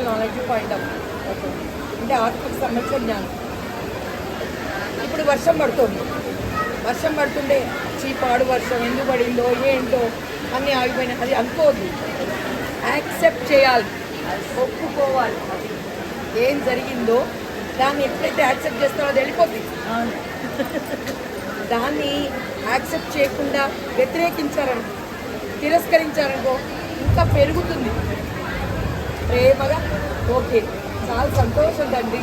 Spiritual knowledge point of అంటే ఆత్మకు సంబంధించిన జ్ఞానం. ఇప్పుడు వర్షం పడుతుంది. వర్షం పడుతుంటే చీపాడు వర్షం ఎందుకు పడిందో ఏంటో అన్నీ ఆగిపోయినాయి. అది అనుకోవద్దు. యాక్సెప్ట్ చేయాలి. ఒప్పుకోవాలి. ఏం జరిగిందో దాన్ని ఎప్పుడైతే యాక్సెప్ట్ చేస్తారో అది వెళ్ళిపోతుంది దాన్ని యాక్సెప్ట్ చేయకుండా వ్యతిరేకించారనుకో తిరస్కరించారనుకో ఇంకా పెరుగుతుంది. ప్రేమగా? ఓకే. చాలా సంతోషం తండ్రి.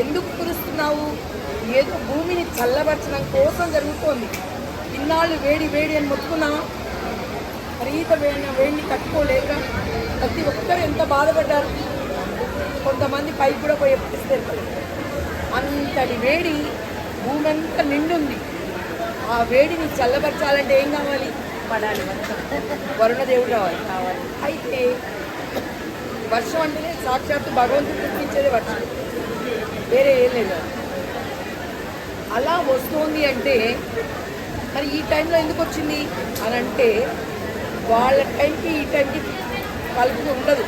ఎందుకు కురుస్తున్నావు? ఏదో భూమిని చల్లబరచడం కోసం జరుగుతోంది. ఇన్నాళ్ళు వేడి వేడి అని మొత్తుకున్నాం విపరీత వేడిన వేడిని తట్టుకోలేక ప్రతి ఒక్కరు ఎంత బాధపడ్డారు? కొంతమంది పైకి కూడా పోయి ఎప్పిస్తారు అంతటి వేడి భూమి అంతా నిండుంది. ఆ వేడిని చల్లబరచాలంటే ఏం కావాలి? పడాలి. వరుణదేవుడు రావాలి. కావాలి. వర్షం అంటేనే సాక్షాత్తు భగవంతుడు పుట్టించేది వర్షం. వేరే ఏం లేదు. అలా వస్తుంది అంటే మరి ఈ టైంలో ఎందుకు వచ్చింది? అని అంటే వాళ్ళ టైంకి ఈ టైంకి కలుపు ఉండదు.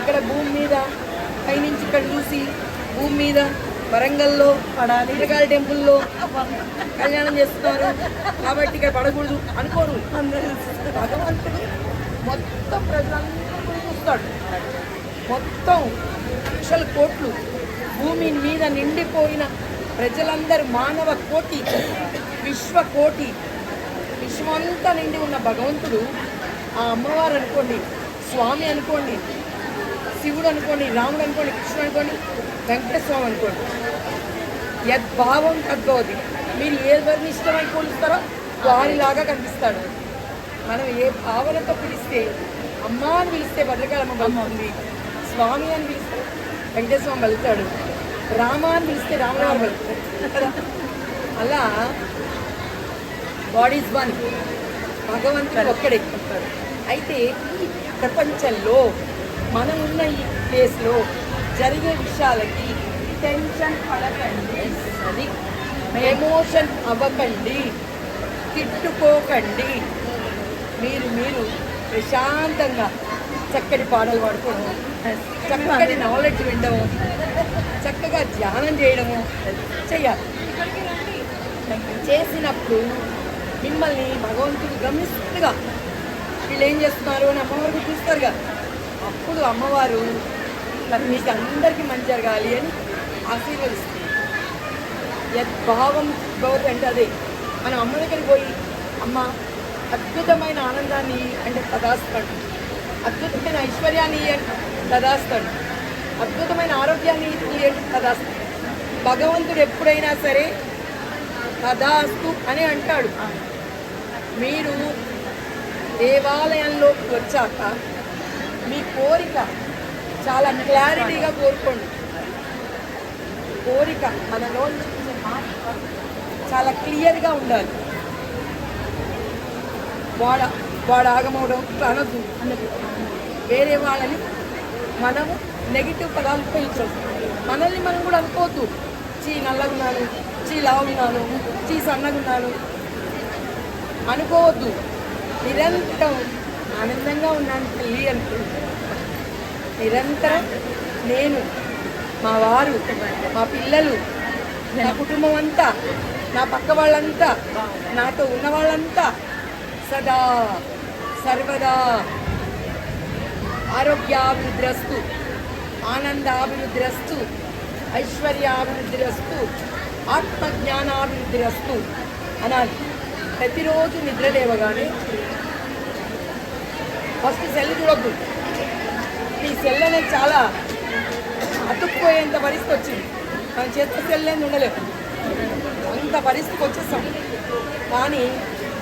ఇక్కడ భూమి మీద పైనుంచి ఇక్కడ చూసి భూమి మీద వరంగల్లో పడాలి. ఇరగాల టెంపుల్లో కళ్యాణం చేస్తున్నారు. కాబట్టి ఇక్కడ పడకూడదు అనుకోరు. భగవంతుడు మొత్తం ప్రజలందరూ చూస్తాడు. మొత్తం లక్షల కోట్లు భూమి మీద నిండిపోయిన ప్రజలందరూ మానవ కోటి విశ్వ కోటి విశ్వమంతా నిండి ఉన్న భగవంతుడు ఆ అమ్మవారు అనుకోండి స్వామి అనుకోండి శివుడు అనుకోండి రాముడు అనుకోండి కృష్ణుడు అనుకోండి వెంకటస్వామి అనుకోండి. యద్భావం తగ్గవది మీరు ఎవరిని ఇష్టమై పోలుస్తారో వారిలాగా కనిపిస్తాడు. మనం ఏ భావనతో పిలిస్తే అమ్మ అని పిలిస్తే భద్రకాళమ్మ బలమవుతుంది స్వామి అని పిలిస్తే వెంకటేశ్వర స్వామి వెళ్తాడు. రామ అని పిలిస్తే రామరావు వెళ్తాడు అలా బాడీస్ వన్ భగవంతుడు ఒక్కడే అయితే ఈ ప్రపంచంలో మనం ఉన్న ఈ ప్లేస్లో జరిగే విషయాలకి టెన్షన్ పడకండి. అది ఎమోషన్ అవ్వకండి. తిట్టుకోకండి. మీరు మీరు ప్రశాంతంగా చక్కటి పాటలు పాడుకోవడం చక్కటి నాలెడ్జ్ వినడము చక్కగా ధ్యానం చేయడము చెయ్యాలి చేసినప్పుడు మిమ్మల్ని భగవంతుడు గమనిస్తుగా వీళ్ళు ఏం చేస్తున్నారు అని అమ్మవారికి చూస్తారుగా అప్పుడు అమ్మవారు మీకు అందరికీ మంచి జరగాలి అని ఆశీర్వదిస్తుంది యద్భావం భవతి అంటే అదే. మనం అమ్మ దగ్గరికి పోయి అమ్మ అద్భుతమైన ఆనందాన్ని అంటే ప్రదాస్తాడు అద్భుతమైన ఐశ్వర్యాన్ని ప్రదాస్తాడు అద్భుతమైన ఆరోగ్యాన్ని ప్రదాస్తాడు భగవంతుడు ఎప్పుడైనా సరే తదాస్తు అని అంటాడు. మీరు దేవాలయంలోకి వచ్చాక మీ కోరిక చాలా క్లారిటీగా కోరుకోండి. కోరిక మనలో చాలా క్లియర్గా ఉండాలి. వాడ వాడు ఆగమవడం అనొద్దు అన్నది. వేరే వాళ్ళని మనము నెగిటివ్ పదాలు ఉపయోగించదు మనల్ని మనం కూడా అనుకోవద్దు. చీ నల్లగున్నాను చీ లావున్నాను చీ సన్నగున్నాను అనుకోవద్దు. నిరంతరం ఆనందంగా ఉన్నాను తల్లి అనుకుంటున్నాను నిరంతరం నేను మా వారు మా పిల్లలు నా కుటుంబం అంతా నా పక్క వాళ్ళంతా నాతో ఉన్న వాళ్ళంతా సదా సర్వదా. ఆరోగ్యాభివృద్ధిరస్తు ఆనందాభివృద్ధిరస్తు ఐశ్వర్యాభివృద్ధిరస్తు ఆత్మజ్ఞానాభివృద్ధిరస్తు అనాలి. ప్రతిరోజు నిద్ర లేవగానే ఫస్ట్ సెల్ చూడొద్దు. ఈ సెల్ అనేది చాలా అతుక్కుపోయేంత పరిస్థితి వచ్చింది. మన చేతిలో సెల్ అనేది ఉండలేము అంత పరిస్థితికి వచ్చేస్తాం కానీ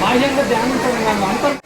బాహ్యంగా ధ్యానించడం కాదు అంతర్